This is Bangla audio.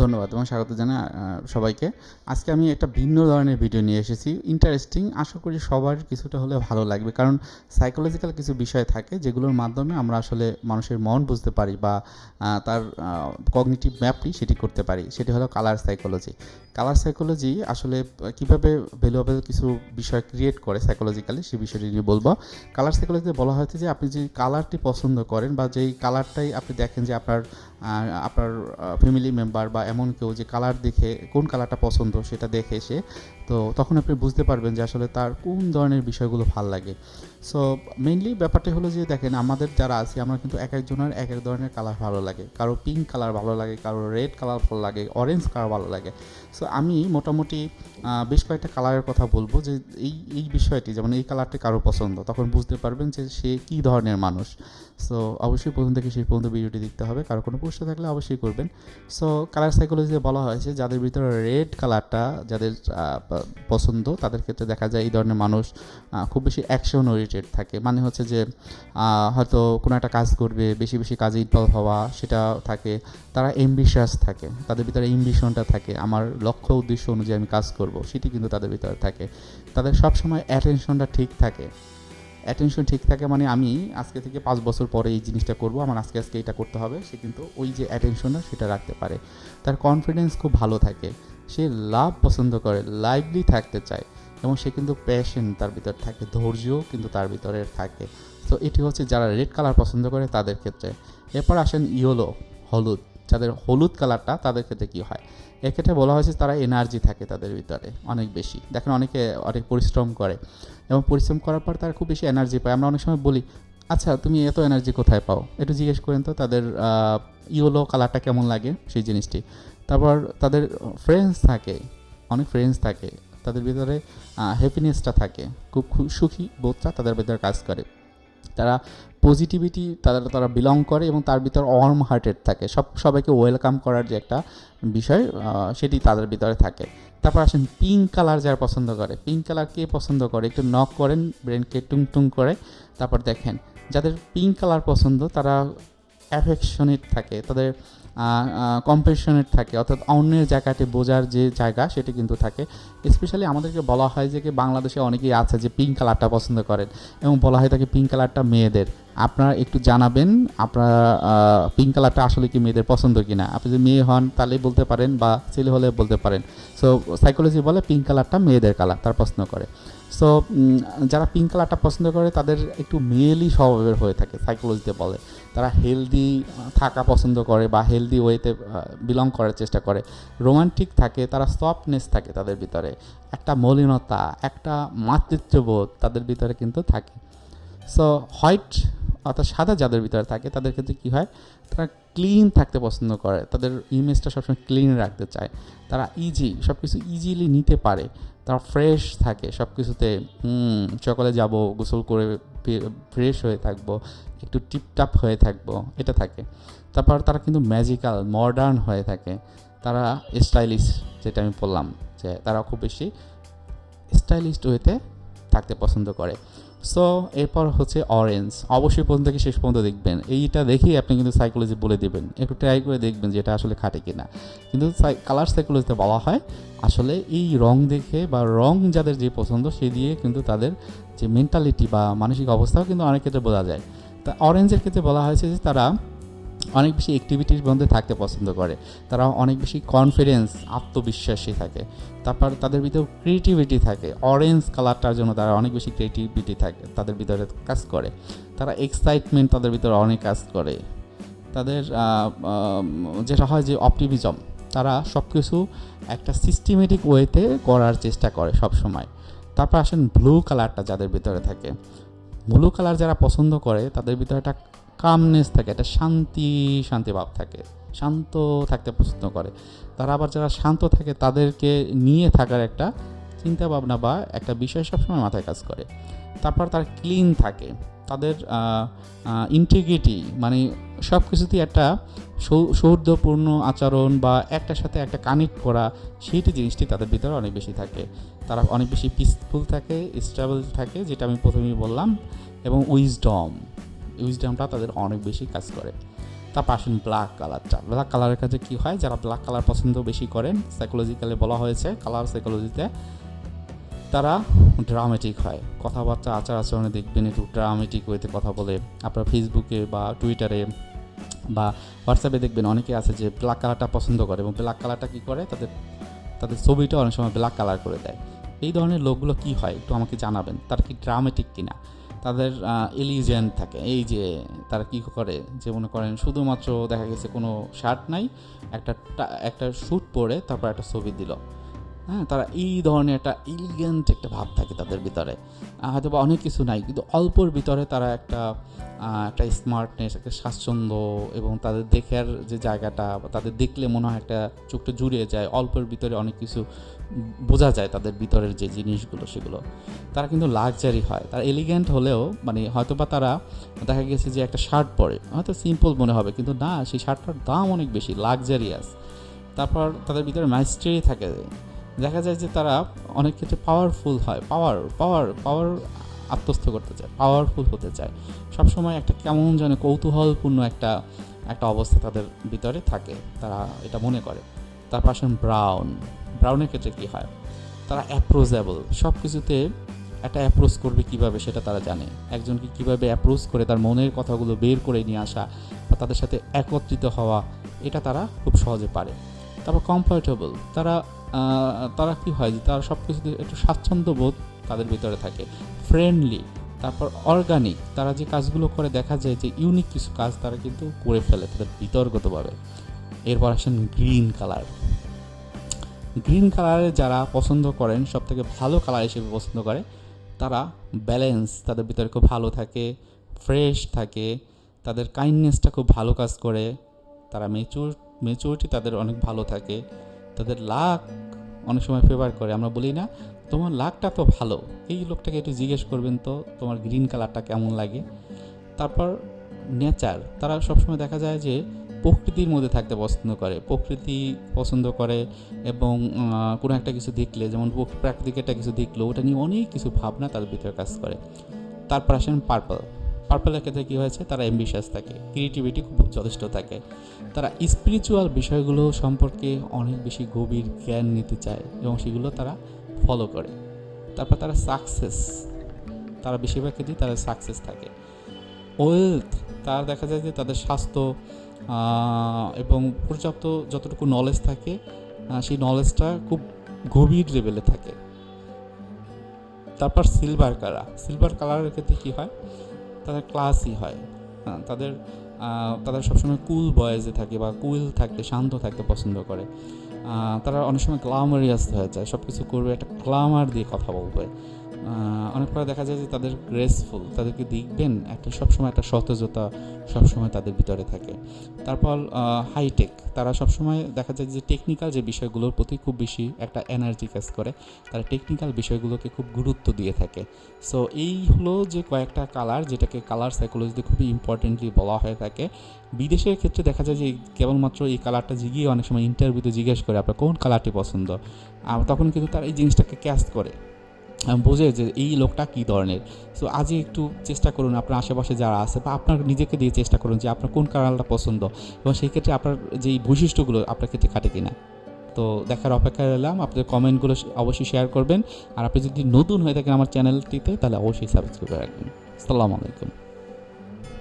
ধন্যবাদ এবং স্বাগত জানাই সবাইকে। আজকে আমি একটা ভিন্ন ধরনের ভিডিও নিয়ে এসেছি। ইন্টারেস্টিং আশা করি সবার কিছুটা হলে ভালো লাগবে। কারণ সাইকোলজিক্যাল কিছু বিষয় থাকে যেগুলোর মাধ্যমে আমরা আসলে মানুষের মন বুঝতে পারি বা তার কগনিটিভ ম্যাপটি সেটি করতে পারি। সেটি হলো কালার সাইকোলজি কালার সাইকোলজি আসলে কীভাবে ভ্যালুয়েবল কিছু বিষয় ক্রিয়েট করে সাইকোলজিক্যালি সেই বিষয়টি নিয়ে বলব। কালার সাইকোলজিতে বলা হয়েছে যে, আপনি যে কালারটি পছন্দ করেন বা যেই কালারটাই আপনি দেখেন যে আপনার আপনার ফ্যামিলি মেম্বার বা এমন কেউ যে কালার দেখে, কোন কালারটা পছন্দ সেটা দেখে সে, তো তখন আপনি বুঝতে পারবেন যে আসলে তার কোন ধরনের বিষয়গুলো ভালো লাগে। সো মেইনলি ব্যাপারটা হলো যে দেখেন, আমাদের যারা আছি, আমরা কিন্তু এক একজনের এক এক ধরনের কালার ভালো লাগে। কারও পিঙ্ক কালার ভালো লাগে, কারও রেড কালার ভালো লাগে অরেঞ্জ কালার ভালো লাগে। সো আমি মোটামুটি বেশ কয়েকটা কালারের কথা বলব যে এই এই বিষয়টি, যেমন এই কালারটি কারও পছন্দ, তখন বুঝতে পারবেন যে সে কী ধরনের মানুষ। সো অবশ্যই প্রথম থেকে সেই পর্যন্ত ভিডিওটি দেখতে হবে, কারও কোনো প্রশ্ন থাকলে অবশ্যই করবেন। সো কালার সাইকোলজিতে বলা হয়েছে, যাদের ভিতরে রেড কালারটা যাদের পছন্দ, তাদের ক্ষেত্রে দেখা যায় এই ধরনের মানুষ খুব বেশি অ্যাকশন ওরিয়েটেড থাকে। মানে হচ্ছে যে হয়তো কোনো একটা কাজ করবে, বেশি বেশি কাজে ইনভলভ হওয়া, সেটা থাকে। তারা এমবিশাস থাকে, তাদের ভিতরে ইম্বিশনটা থাকে। আমার লক্ষ্য, উদ্দেশ্য অনুযায়ী আমি কাজ করব। সেটি কিন্তু তাদের ভিতরে থাকে। তাদের সবসময় অ্যাটেনশনটা ঠিক থাকে। অ্যাটেনশন ঠিক থাকে মানে আমি আজকে থেকে পাঁচ বছর পরে এই জিনিসটা করব, আমার আজকে আজকে এটা করতে হবে, সে কিন্তু ওই যে অ্যাটেনশনটা সেটা রাখতে পারে। তার কনফিডেন্স খুব ভালো থাকে। সে লাভ পছন্দ করে লাইভলি থাকতে চায়, এবং সে কিন্তু প্যাশন তার ভিতর থাকে, ধৈর্যও কিন্তু তার ভিতরে থাকে। তো এটি হচ্ছে যারা রেড কালার পছন্দ করে তাদের ক্ষেত্রে। এরপর আসেন ইয়োলো হলুদ। যাদের হলুদ কালারটা তাদের ক্ষেত্রে কী হয়? এক্ষেত্রে বলা হয়েছে তারা এনার্জি থাকে তাদের ভিতরে অনেক বেশি। দেখেন অনেকে অনেক পরিশ্রম করে এবং পরিশ্রম করার পর তারা খুব বেশি এনার্জি পায়। আমরা অনেক সময় বলি আচ্ছা তুমি এত এনার্জি কোথায় পাও? একটু জিজ্ঞেস করেন তো তাদের ইয়েলো কালারটা কেমন লাগে সেই জিনিসটি। তারপর তাদের ফ্রেন্ডস থাকে, অনেক ফ্রেন্ডস থাকে। তাদের ভিতরে হ্যাপিনেসটা থাকে। খুব সুখী বোধটা তাদের ভিতরে কাজ করে। তারা পজিটিভিটি তারা তারা বিলং করে এবং তার ভিতর ওয়ার্ম হার্টেড থাকে। সব, সবাইকে ওয়েলকাম করার যে একটা বিষয় সেটি তাদের ভিতরে থাকে। তারপর আসেন পিঙ্ক কালার যারা পছন্দ করে। পিঙ্ক কালার কে পছন্দ করে? একটু নক করেন ব্রেনকে টুং টুং করে। তারপর দেখেন, যাদের পিঙ্ক কালার পছন্দ, তারা অ্যাফেকশনেট থাকে। তাদের কম্পেশনেট থাকে। অর্থাৎ অন্যের জায়গাতে বোঝার যে জায়গা, সেটি কিন্তু থাকে। স্পেশালি আমাদেরকে বলা হয় যে কি, বাংলাদেশে অনেকেই আছে যে পিঙ্ক কালারটা পছন্দ করেন এবং বলা হয় তাকে পিঙ্ক কালারটা মেয়েদের। আপনারা একটু জানাবেন, আপনারা পিঙ্ক কালারটা আসলে কি মেয়েদের পছন্দ কিনা? আপনি যদি মেয়ে হন তাহলেই বলতে পারেন বা ছেলে হলে বলতে পারেন। সো সাইকোলজি বলে পিঙ্ক কালারটা মেয়েদের কালার তার পছন্দ করে। সো যারা পিঙ্ক কালারটা পছন্দ করে, তাদের একটু মেয়েলি স্বভাবের হয়ে থাকে সাইকোলজিতে বলে। তারা হেলদি থাকা পছন্দ করে বা হেলদি ওয়েতে বিলং করার চেষ্টা করে। রোমান্টিক থাকে, তারা সফটনেস থাকে তাদের ভিতরে। একটা মলিনতা, একটা মাতৃত্ববোধ তাদের ভিতরে কিন্তু থাকে। সো হোয়াইট অর্থাৎ সাদা যাদের ভিতরে থাকে, তাদের ক্ষেত্রে কী হয়? তারা ক্লিন থাকতে পছন্দ করে। তাদের ইমেজটা সবসময় ক্লিন রাখতে চায়। তারা ইজি সব কিছু ইজিলি নিতে পারে। তারা ফ্রেশ থাকে। সব কিছুতে সকালে যাব, গোসল করে ফ্রেশ হয়ে থাকব, একটু টিপটাপ হয়ে থাকব। এটা থাকে। তারপর তারা কিন্তু ম্যাজিক্যাল মডার্ন হয়ে থাকে। তারা স্টাইলিশ যেটা আমি বললাম, যে তারা খুব বেশি স্টাইলিশড ওয়েতে থাকতে পছন্দ করে। সো এরপর হচ্ছে অরেঞ্জ অবশ্যই প্রথম থেকে শেষ পর্যন্ত দেখবেন। এইটা দেখেই আপনি কিন্তু সাইকোলজি বলে দেবেন। একটু ট্রাই করে দেখবেন যে এটা আসলে খাটে কিনা। কিন্তু কালার সাইকোলজিতে বলা হয়, আসলে এই রং দেখে বা রং যাদের যে পছন্দ, সে দিয়ে কিন্তু তাদের যে মেন্টালিটি বা মানসিক অবস্থাও কিন্তু অনেক ক্ষেত্রে বোঝা যায়। তা অরেঞ্জের ক্ষেত্রে বলা হয়েছে যে তারা অনেক বেশি অ্যাক্টিভিটির মধ্যে থাকতে পছন্দ করে। তারা অনেক বেশি কনফিডেন্স আত্মবিশ্বাসী থাকে। তারপর তাদের ভিতরে ক্রিয়েটিভিটি থাকে। অরেঞ্জ কালারটার জন্য তারা অনেক বেশি ক্রিয়েটিভিটি থাকে, তাদের ভিতরে কাজ করে। তারা এক্সাইটমেন্ট তাদের ভিতরে অনেক কাজ করে। তাদের যেটা হয় যে অপটিমিজম তারা সব কিছু একটা সিস্টেমেটিক ওয়েতে করার চেষ্টা করে সব সময় তারপর আসেন ব্লু কালারটা যাদের ভিতরে থাকে। ব্লু কালার যারা পছন্দ করে, তাদের ভিতরে একটা কামনেস থাকে, একটা শান্তি শান্তি ভাব থাকে, শান্ত থাকতে পছন্দ করে। তারা আবার যারা শান্ত থাকে, তাদেরকে নিয়ে থাকার একটা চিন্তা ভাবনা বা একটা বিষয় সবসময় মাথায় কাজ করে। তারপর তার ক্লিন থাকে, তাদের ইন্টিগ্রিটি মানে সব কিছুতেই একটা সৌহার্দ্যপূর্ণ আচরণ বা একটার সাথে একটা কানেক্ট করা, সেইটি জিনিসটি তাদের ভিতরে অনেক বেশি থাকে। তারা অনেক বেশি পিসফুল থাকে স্টেবল থাকে, যেটা আমি প্রথমেই বললাম, এবং উইজডম উইজডমটা তাদের অনেক বেশি কাজ করে। তারপর আসেন ব্ল্যাক কালারটা ব্ল্যাক কালারের কাছে কী হয়? যারা ব্ল্যাক কালার পছন্দ বেশি করেন সাইকোলজিক্যালি বলা হয়েছে কালার সাইকোলজিতে তারা ড্রামেটিক হয়। কথাবার্তা, আচার আচরণে দেখবেন একটু ড্রামেটিক ওয়েতে কথা বলে। আপনার ফেসবুকে বা টুইটারে বা হোয়াটসঅ্যাপে দেখবেন অনেকে আছে যে ব্ল্যাক কালারটা পছন্দ করে এবং ব্ল্যাক কালারটা কী করে? তাদের তাদের ছবিটা অনেক সময় ব্ল্যাক কালার করে দেয়। এই ধরনের লোকগুলো কি হয়? একটু আমাকে জানাবেন। তারা কি ড্রামেটিক কিনা? তাদের এলিজেন্ট থাকে। এই যে তারা কি করে, যে মনে করেন শুধুমাত্র দেখা গেছে কোনো শার্ট নাই, একটা একটা স্যুট পরে তারপর একটা ছবি দিল। হ্যাঁ তারা এই ধরনের একটা ইলিগেন্ট একটা ভাব থাকে তাদের ভিতরে। হয়তো বা অনেক কিছু নাই, কিন্তু অল্পর ভিতরে তারা একটা একটা স্মার্টনেস একটা স্বাচ্ছন্দ্য এবং তাদের দেখার যে জায়গাটা তাদের দেখলে মনে হয় একটা চোখটা জুড়িয়ে যায়, অল্পের ভিতরে অনেক কিছু বোঝা যায় তাদের ভিতরের যে জিনিসগুলো, সেগুলো। তারা কিন্তু লাক্সারি হয়। তারা এলিগেন্ট হলেও মানে হয়তো বা তারা দেখা গেছে যে একটা শার্ট পরে, হয়তো সিম্পল মনে হবে, কিন্তু না, সেই শার্টটার দাম অনেক বেশি লাক্সারিয়াস তারপর তাদের ভিতরে মাইস্ট্রি থাকে। দেখা যায় যে তারা অনেক ক্ষেত্রে পাওয়ারফুল হয় পাওয়ার পাওয়ার পাওয়ার আত্মস্থ করতে চায় পাওয়ারফুল হতে চায়। সবসময় একটা কেমন যেন কৌতূহলপূর্ণ একটা একটা অবস্থা তাদের ভিতরে থাকে, তারা এটা মনে করে। তারপর আসেন ব্রাউন ব্রাউনের ক্ষেত্রে কী হয়? তারা অ্যাপ্রোচেবল সব কিছুতে একটা অ্যাপ্রোচ করবে কীভাবে সেটা তারা জানে। একজনকে কীভাবে অ্যাপ্রোচ করে তার মনের কথাগুলো বের করে নিয়ে আসা বা তাদের সাথে একত্রিত হওয়া, এটা তারা খুব সহজে পারে। তারপর কমফর্টেবল তারা তারা কি হয় যে তারা সব কিছুতে একটু স্বাচ্ছন্দ্য বোধ তাদের ভিতরে থাকে। ফ্রেন্ডলি তারপর অর্গানিক তারা যে কাজগুলো করে দেখা যায় যে ইউনিক কিছু কাজ তারা কিন্তু করে ফেলে তাদের বিতর্গতভাবে এরপর আসেন গ্রিন কালার গ্রিন কালারে যারা পছন্দ করেন সব থেকে ভালো কালার হিসেবে পছন্দ করে, তারা ব্যালেন্স তাদের ভিতরে খুব ভালো থাকে ফ্রেশ থাকে, তাদের কাইন্ডনেসটা খুব ভালো কাজ করে, তারা মেচুর মেচুরিটি তাদের অনেক ভালো থাকে। তাদের লাক অনেক সময় ফেভার করে, আমরা বলি না, তোমার লাকটা তো ভালো, এই লোকটাকে একটু জিজ্ঞেস করবেন তো, তোমার গ্রিন কালারটা কেমন লাগে? তারপর নেচার তারা সবসময় দেখা যায় যে প্রকৃতির মধ্যে থাকতে পছন্দ করে, প্রকৃতি পছন্দ করে এবং কোনো একটা কিছু দেখলে, যেমন প্রাকৃতিক একটা কিছু দেখল, ওটা নিয়ে অনেক কিছু ভাবনা তাদের ভিতরে কাজ করে। তারপর আসেন পার্পল পার্পলের ক্ষেত্রে কী হয়েছে? তারা অ্যাম্বিশাস থাকে ক্রিয়েটিভিটি খুব যথেষ্ট থাকে। তারা স্পিরিচুয়াল বিষয়গুলো সম্পর্কে অনেক বেশি গভীর জ্ঞান নিতে চায় এবং সেগুলো তারা ফলো করে। তারপর তারা সাকসেস তারা বেশিরভাগ ক্ষেত্রেই তারা সাকসেস থাকে। ওয়েলথ তারা দেখা যায় যে তাদের স্বাস্থ্য এবং পর্যাপ্ত যতটুকু নলেজ থাকে সেই নলেজটা খুব গভীর লেভেলে থাকে। তারপর সিলভার কালার সিলভার কালারের ক্ষেত্রে কী হয়? তাদের ক্লাসই হয়। হ্যাঁ, তাদের তাদের সবসময় কুল বয়েজে থাকে বা কুল থাকতে শান্ত থাকতে পছন্দ করে। তারা অনেক সময় গ্লামারিয়াস হয়ে যায় সব কিছু করবে একটা গ্লামার দিয়ে কথা বলবে। অনেক সময় দেখা যায় যে তাদের গ্রেসফুল তাদেরকে দেখবেন একটা সবসময় একটা সতেজতা সবসময় তাদের ভিতরে থাকে। তারপর হাইটেক তারা সবসময় দেখা যায় যে টেকনিক্যাল যে বিষয়গুলোর প্রতি খুব বেশি একটা এনার্জি কাজ করে, তারা টেকনিক্যাল বিষয়গুলোকে খুব গুরুত্ব দিয়ে থাকে। সো এই হলো যে কয়েকটা কালার যেটাকে কালার সাইকোলজিতে খুবই ইম্পর্টেন্টলি বলা হয়ে থাকে। বিদেশের ক্ষেত্রে দেখা যায় যে কেবলমাত্র এই কালারটা জিগিয়ে অনেক সময় ইন্টারভিউতে জিজ্ঞেস করে আপনার কোন কালারটি পছন্দ? তখন কিন্তু তারা এই জিনিসটাকে ক্যাস্ট করে। বোঝে যে এই লোকটা কী ধরনের? সো আজই একটু চেষ্টা করুন আপনার আশেপাশে যারা আছে বা আপনার নিজেকে দিয়ে চেষ্টা করুন যে আপনার কোন কারালটা পছন্দ এবং সেই ক্ষেত্রে আপনার যেই বৈশিষ্ট্যগুলো আপনার ক্ষেত্রে খাটে কিনা। তো দেখার অপেক্ষা রইলাম, আপনাদের কমেন্টগুলো অবশ্যই শেয়ার করবেন। আর আপনি যদি নতুন হয়ে থাকেন আমার চ্যানেলটিতে, তাহলে অবশ্যই সাবস্ক্রাইব করে রাখবেন। আসসালামু আলাইকুম।